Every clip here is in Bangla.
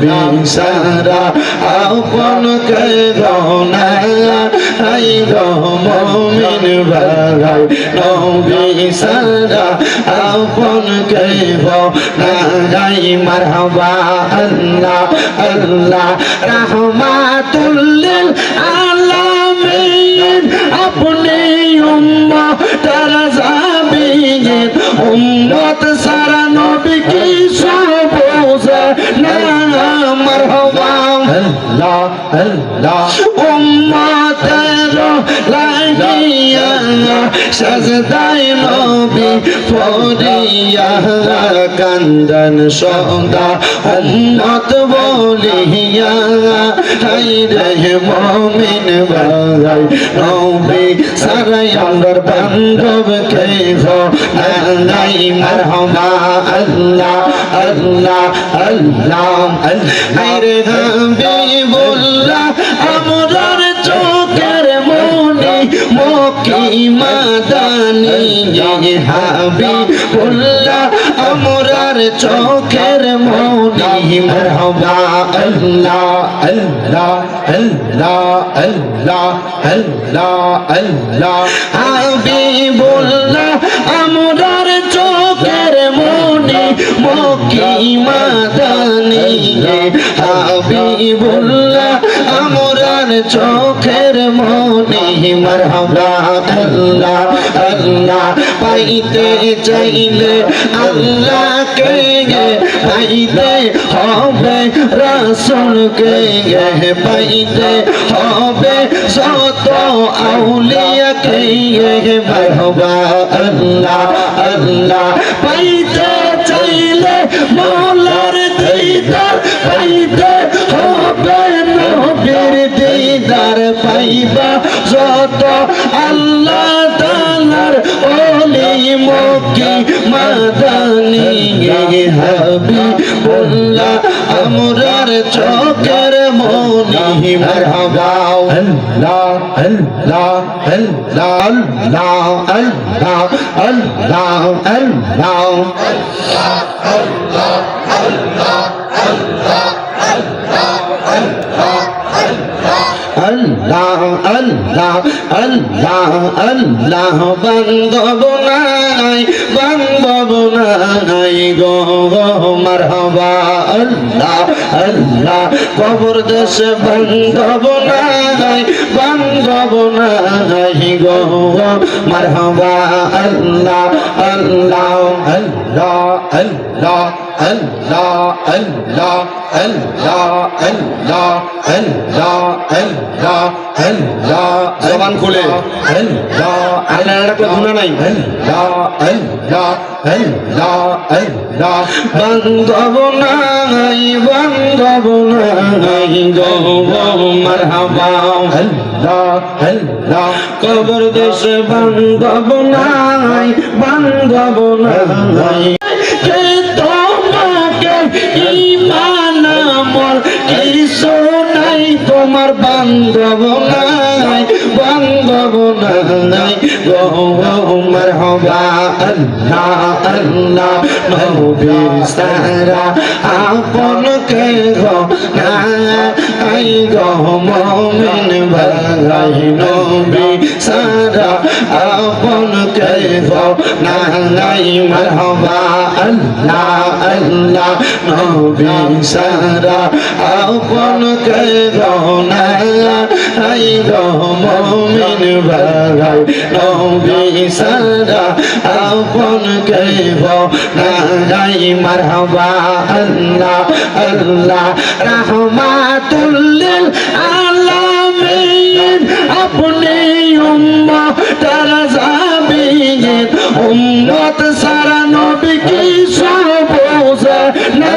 বিসারা আপন করোনা আই রহমিন ভারাই নবী সারা আপন করোনা আই মারহাবা আল্লাহ আল্লাহ রহমাতুল লিল আলামিন। আপনি উম্মত, তারা যাবে উম্মত সারা নবী কি আল্লাহ আল্লাহ উম্মতের লাগিয়া সাজদাই নবী পড়িয়া কান্দন সদা উম্মত বলিয়া হাই রে মমিন ভাই নবী সারাই আমার বান্ধব নাই মারহামা আল্লাহ আল্লাহ আল্লাহ আরে হাবিবুল্লাহ আমরার চোখের মনি মকি মাদানি হাবিবুল্লাহ আমরার চোখের মনি মারহাবা আল্লাহ আল্লাহ আল্লাহ আল্লাহ আল্লাহ আল্লাহ। হাবিবুল্লাহ আমরার চোখের মনি মকি মাদানি হাবিবুল্লাহ। চোখের মনি মারহাবা আল্লাহ আল্লাহ, পাইতে চাইলে আল্লাহকে পাইতে হবে রাসুলকে পাইতে হবে শত আউলিয়াকে মারহাবা আল্লাহ আল্লাহ, পাইতে চাইলে মৌলার যত আল্লাহ তালার ওলি মকি মাদানি হাবি বল্লা আমরার চোখের মনি মারহাবা। আল্লাহ আল্লাহ আল্লাহ আল্লাহ আল্লাহ আল্লাহ আল্লাহ আল্লাহ আল্লাহ আল্লাহ আল্লাহ। আল্লাহ আল্লাহ আল্লাহ বান্ধব নাই বান্ধব নাই। নাই গো মারহাবা আল্লাহ আল্লাহ কবর দেশ বান্ধব নাই বান্ধব নাই গো মারহাবা আল্লাহ আল্লাহ আল্লাহ আল্লাহ Allah, Allah, Allah, Allah, Allah, Allah, Allah. জবান খুলে আল্লাহ আল্লাহ একটা গুণা নাই আল্লাহ আল্লাহ আল্লাহ বান্ধব নাই বান্ধব নাই মারহাবা কবর দেশে বান্ধব নাই বান্ধব নাই নাই তোমার বান্ধব নাই বান্ধব নাই مرحبا اللہ اللہ محبیر سہرا آپن کے گو آئی گو مومن بھلائی نوبی سارا آپن کے گو نائی مرحبا اللہ اللہ محبیر سہرا آپن کے گو نائی হাই রহমিন বালাই নবী সারা আপন কেব নারাই, মারহাবা আল্লাহ আল্লাহ, রহমাতুল্লিল আলামিন। আপনি উম্মাহ তারা যাবিগিন উম্মত সারা নবী কি সবোজা না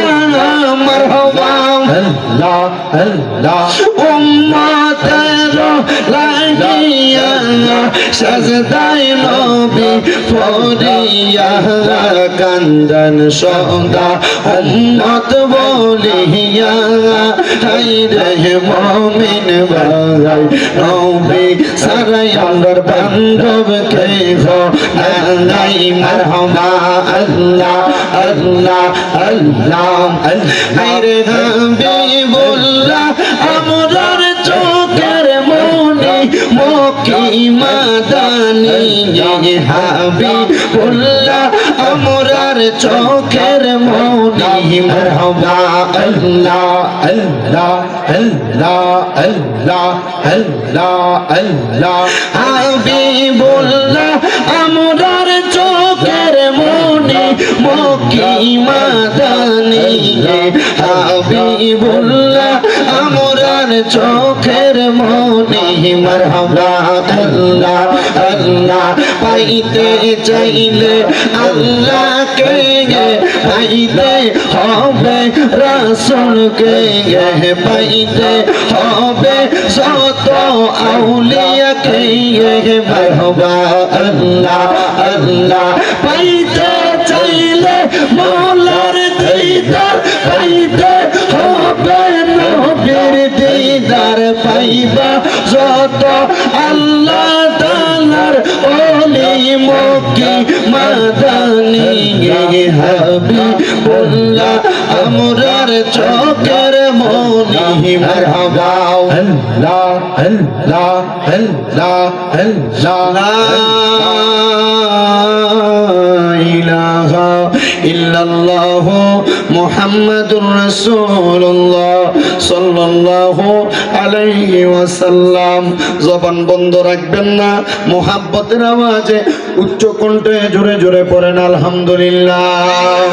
মারহাবা আল্লাহ আল্লাহ। সাজদাই নবী পড়িয়া কান্দন সদা উম্মত বলিয়া হাই রে মমিন ভাই নবী সারাই আমার বান্ধব কে নাই মারহাবা, আল্লাহ আল্লাহ আল্লাহ আরে হাবিবুল্লাহ আমরার চোখের মনি মকি মাদানি হাবিবুল্লাহ আমরার চোখের মনি। মারহাবা আল্লাহ আল্লাহ আল্লাহ আল্লাহ আল্লাহ আল্লাহ। হাবিবুল্লাহ আমরার চোখের মনি। মকি মাদানি হাবিবুল্লাহ আমরার চোখের মনি মারহাবা আল্লাহ আল্লাহ, পাইতে চাইলে আল্লাহকে পাইতে হবে রাসুলকে পাইতে হবে শত আউলিয়াকে মারহাবা আল্লাহ আল্লাহ, পাইতে যত আল্লাহ তালার ওলি মকি মাদানি হাবি বললা আমরার চোখের মনি মারহাবা। আল্লাহ আল্লাহ আল্লাহ আল্লাহ ইলাহা ইল্লাল্লাহ মুহাম্মাদুর রাসূলুল্লাহ সাল্লাল্লাহু জবান বন্ধ রাখবেন না, মোহাব্বতের আওয়াজে উচ্চ কণ্ঠে জোরে জোরে পড়েন, আলহামদুলিল্লাহ।